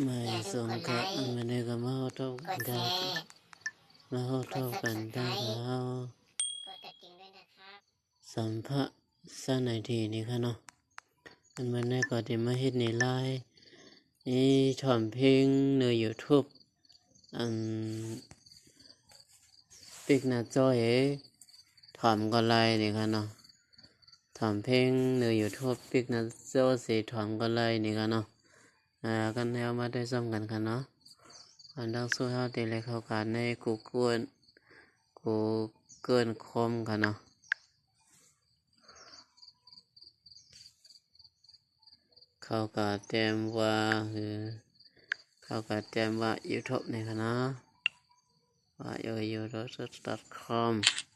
ไม่สงกะมันได้ก็มาเท่ากดแชกันร์มาเท่ากันได้แล้วกดกระดิ่งด้วยนะครับสัมภะสนายทีนี่ค่ะเนาะอันมันได้ก็ที่มาเฮ็ดในไลน์นี่ถ่อมเพลงใน YouTube อันปิกหน้าจอเอถ่อมก็ไลน์นี่ค่ะเนาะถ่อมเพลงใน YouTube ปิกหน้าจอสิถ่อมก็ไลน์นี่ค่ะเนาะอ่า กันแล้วมาได้ซ้ำกันค่ะเนาะอันดังสู้เฮาตีเลยเข้ากันในกูเกิลกูเกิลคอมค่ะเนาะเข้าก็เต็มว่าคือเข้าก็เต็มว่า YouTube นี่ค่ะนะว่า y o u t u b e c o m เ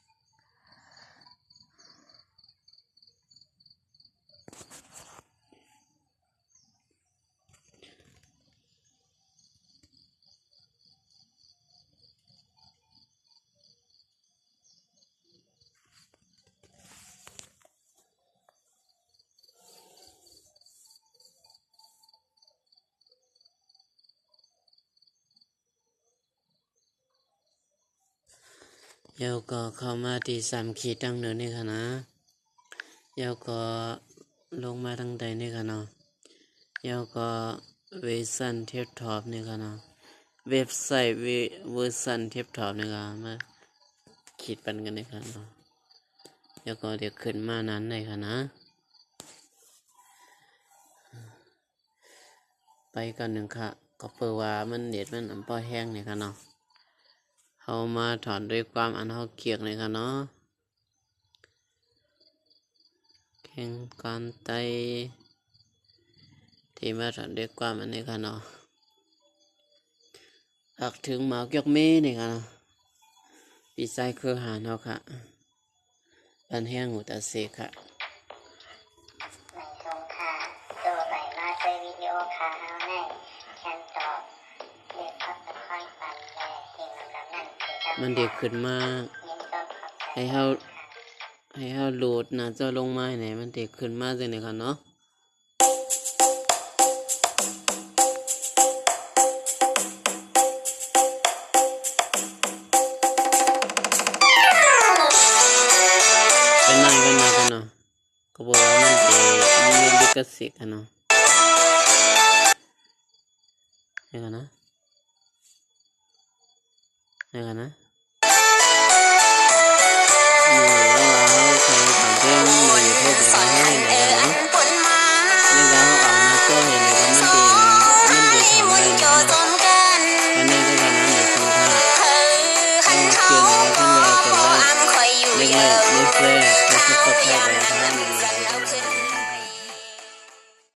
โยวก็เข้ามาที่สามขีดตั้งเนินนี่ค่ะนะเดี๋ยวก็ลงมาทางใดนี่ค่ะเนาะเดี๋ยวก็เวอร์ชันเทียบท็อปนี่ค่ะเนาะเว็บไซต์เวเวอร์ชันเทียบท็อปนี่ค่ะมาขีดปันกันนี่ค่ะเนาะเดี๋ยวก็เดี๋ยวขึ้นมานั้นเลยค่ะนะ ไปกันหนึ่งค่ะก็เปิดว่ามันเด็ดมันอันป้อแห้งนี่ค่ะเนาะ เขามาถอนด้วยความอันเขาเกียกเลยค่ะเนาะแข่งการไตที่มาถอนด้วยความอันนี้ค่ะเนาะหักถึงหมาเกียกเม่นี่ค่ะเนาะปีไซคือหานเขาค่ะบันแห้งหูตาเสกค่ะไม่สงค่ะโดไหลมาใช้วิดีโอค่ะเฮาในแคนต่อ มันเด็กขึ้นมา ให้เฮาให้เฮาโหลดหนะเจ้าลงมาให้ไหนมันเด็กขึ้นมาจังได๋ค่ะเนาะเป็นนั่นเป็นนั่นกันเนาะก็บอกว่ามันจะมีลิขสิทธิ์กันเนาะเดี๋ยวกันนะเดี๋ยวกันนะนี่แล้วเราใช้ทำเพลงในยูทูบไปให้ไหนกันนะ เราเอาหน้าจอเห็นเลยก็มันดีมันดีทำได้เนาะอันนี้ก็ทำนั้นในสงท่าเอาเกี่ยวกับท่านแรกกันเลยเล็กๆ